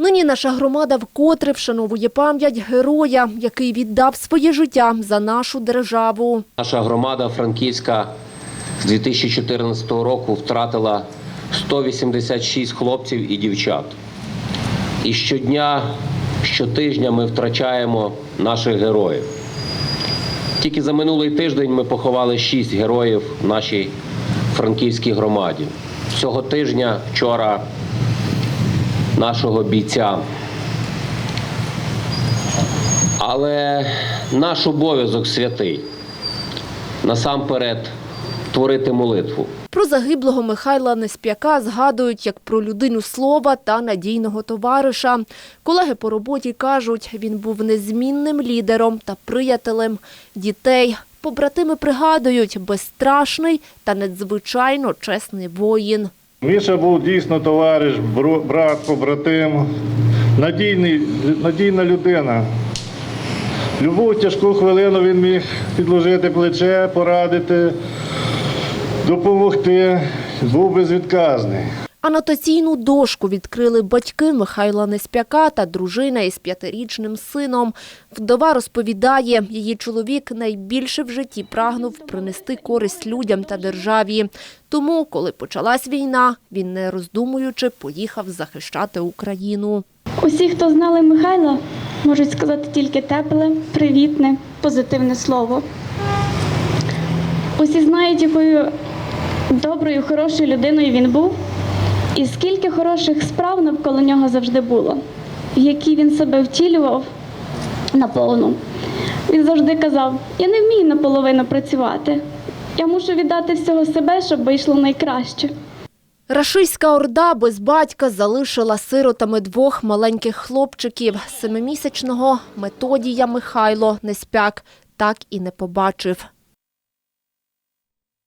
Нині наша громада вкотре вшановує пам'ять героя, який віддав своє життя за нашу державу. Наша громада Франківська з 2014 року втратила 186 хлопців і дівчат. І щодня, щотижня ми втрачаємо наших героїв. Тільки за минулий тиждень ми поховали 6 героїв в нашій франківській громаді. Цього тижня вчора нашого бійця. Але наш обов'язок святий насамперед творити молитву. Про загиблого Михайла Неспяка згадують як про людину слова та надійного товариша. Колеги по роботі кажуть, він був незмінним лідером та приятелем дітей. Побратими пригадують, безстрашний та надзвичайно чесний воїн. Міша був дійсно товариш, брат, побратим, надійний, надійна людина. Любу тяжку хвилину він міг підложити плече, порадити, допомогти. Був безвідказний. Анотаційну дошку відкрили батьки Михайла Неспяка та дружина із п'ятирічним сином. Вдова розповідає, її чоловік найбільше в житті прагнув принести користь людям та державі. Тому, коли почалась війна, він, не роздумуючи, поїхав захищати Україну. Усі, хто знали Михайла, можуть сказати тільки тепле, привітне, позитивне слово. Усі знають, якою доброю, хорошою людиною він був, і скільки хороших справ навколо нього завжди було, в які він себе втілював наповну. Він завжди казав: я не вмію наполовину працювати. Я мушу віддати всього себе, щоб вийшло найкраще. Рашистська орда без батька залишила сиротами двох маленьких хлопчиків. Семимісячного Методія Михайло Неспяк так і не побачив.